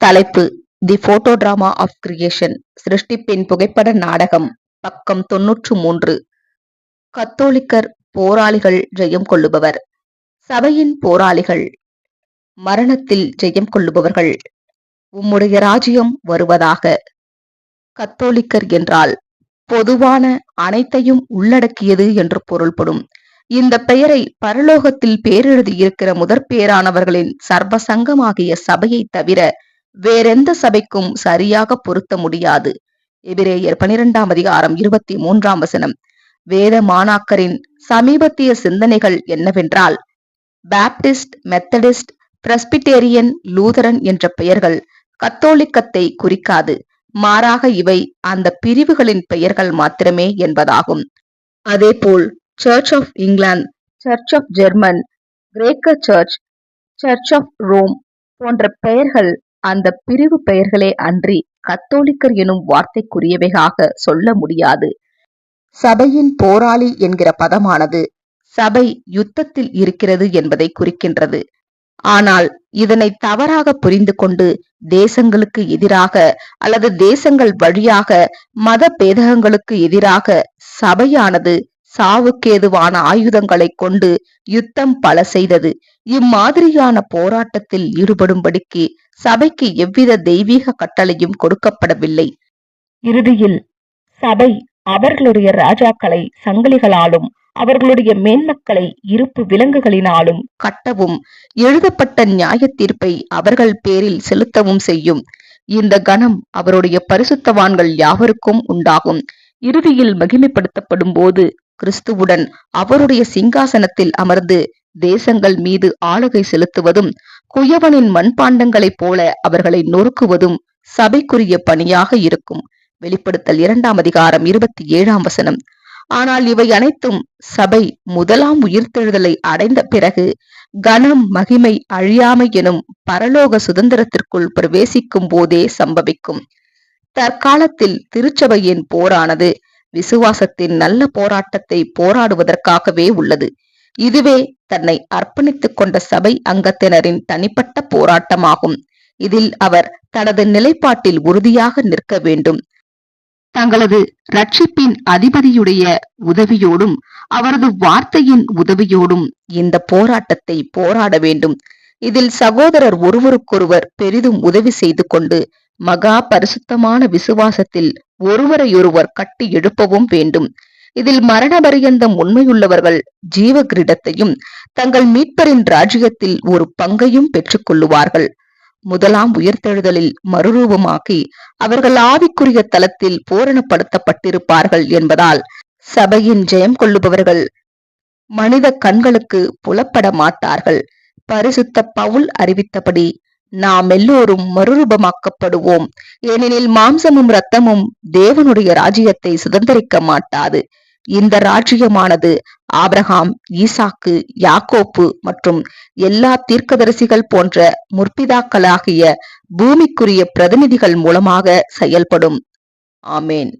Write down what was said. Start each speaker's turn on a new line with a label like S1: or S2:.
S1: தலைப்பு the photo drama of creation சிருஷ்டிப்பின் புகைப்பட நாடகம் பக்கம் தொன்னூற்று மூன்று கத்தோலிக்கர் போராளிகள் ஜெயம் கொள்ளுபவர். சபையின் போராளிகள் மரணத்தில் ஜெயம் கொள்ளுபவர்கள். உம்முடைய ராஜ்யம் வருவதாக. கத்தோலிக்கர் என்றால் பொதுவான அனைத்தையும் உள்ளடக்கியது என்று பொருள்படும். இந்த பெயரை பரலோகத்தில் பேரெழுதியிருக்கிற முதற் பேரானவர்களின் சர்வசங்கமாகிய சபையை தவிர வேறெந்த சபைக்கும் சரியாக பொருத்த முடியாது. எபிரேயர் பனிரெண்டாம் அதிகாரம் இருபத்தி மூன்றாம் வசனம். வேத மாணாக்கரின் சமீபத்திய சிந்தனைகள் என்னவென்றால் பாப்டிஸ்ட் மெத்தடிஸ்ட் பிரஸ்பிட்டேரியன் லூதரன் என்ற பெயர்கள் கத்தோலிக்கத்தை குறிக்காது. மாறாக இவை அந்த பிரிவுகளின் பெயர்கள் மாத்திரமே என்பதாகும். அதேபோல் church of England church of German கிரேக்க சர்ச் சர்ச் ஆஃப் ரோம் போன்ற பெயர்கள் அந்த பிரிவு பெயர்களே அன்றி கத்தோலிக்கர் எனும் வார்த்தைக்குரியவையாக சொல்ல முடியாது. சபையின் போராளி என்கிற பதமானது சபை யுத்தத்தில் இருக்கிறது என்பதை குறிக்கின்றது. ஆனால் இதனை தவறாக புரிந்து கொண்டு தேசங்களுக்கு எதிராக அல்லது தேசங்கள் வழியாக மத பேதகங்களுக்கு எதிராக சபையானது சாவுக்கேதுவான ஆயுதங்களை கொண்டு யுத்தம் பல செய்தது. இம்மாதிரியான போராட்டத்தில் ஈடுபடும்படிக்கு சபைக்கு எவ்வித தெய்வீக கட்டளையும் கொடுக்கப்படவில்லை. இறுதியில் சபை அவர்களுடைய ராஜாக்களை சங்கிலிகளாலும் அவர்களுடைய மேன்மக்களை இருப்பு விலங்குகளினாலும் கட்டவும் எழுதப்பட்ட நியாய தீர்ப்பை அவர்கள் பேரில் செலுத்தவும் செய்யும். இந்த கணம் அவருடைய பரிசுத்தவான்கள் யாவருக்கும் உண்டாகும். இறுதியில் மகிமைப்படுத்தப்படும் போது கிறிஸ்துவுடன் அவருடைய சிங்காசனத்தில் அமர்ந்து தேசங்கள் மீது ஆளுகை செலுத்துவதும் குயவனின் மண்பாண்டங்களைப் போல அவர்களை நொறுக்குவதும் சபைக்குரிய பணியாக இருக்கும். வெளிப்படுத்தல் இரண்டாம் அதிகாரம் இருபத்தி ஏழாம் வசனம். ஆனால் இவை அனைத்தும் சபை முதலாம் உயிர்த்தெழுதலை அடைந்த பிறகு கனம் மகிமை அழியாமை எனும் பரலோக சுதந்திரத்திற்குள் பிரவேசிக்கும் போதே சம்பவிக்கும். தற்காலத்தில் திருச்சபையின் போரானது விசுவாசத்தின் நல்ல போராட்டத்தை போராடுவதற்காகவே உள்ளது. இதுவே தன்னை அர்ப்பணித்துக் கொண்ட சபை அங்கத்தினரின் தனிப்பட்ட போராட்டமாகும். இதில் அவர் தனது நிலைப்பாட்டில் உறுதியாக நிற்க வேண்டும். தங்களது ரட்சிப்பின் அதிபதியுடைய உதவியோடும் அவரது வார்த்தையின் உதவியோடும் இந்த போராட்டத்தை போராட வேண்டும். இதில் சகோதரர் ஒருவருக்கொருவர் பெரிதும் உதவி செய்து கொண்டு மகா பரிசுத்தமான விசுவாசத்தில் ஒருவரையொருவர் கட்டி எழுப்பவும் வேண்டும். இதில் மரண பரியந்தம் உண்மையுள்ளவர்கள் ஜீவ கிரீடத்தையும் தங்கள் மீட்பரின் ராஜ்யத்தில் ஒரு பங்கையும் பெற்றுக் கொள்ளுவார்கள் முதலாம் உயிர்த்தெழுதலில் மறுரூபமாக்கி அவர்கள் ஆவிக்குரிய தளத்தில் பூரணப்படுத்தப்பட்டிருப்பார்கள் என்பதால் சபையின் ஜெயம் கொள்ளுபவர்கள் மனித கண்களுக்கு புலப்பட மாட்டார்கள். பரிசுத்த பவுல் அறிவித்தபடி நாம் எல்லோரும் மறுரூபமாக்கப்படுவோம். ஏனெனில் மாம்சமும் ரத்தமும் தேவனுடைய ராஜ்யத்தை சுதந்திரிக்க மாட்டாது. இந்த ராஜ்யமானது ஆபிரகாம் ஈசாக்கு யாக்கோப்பு மற்றும் எல்லா தீர்க்கதரிசிகள் போன்ற முற்பிதாக்களாகிய பூமிக்குரிய பிரதிநிதிகள் மூலமாக செயல்படும். ஆமேன்.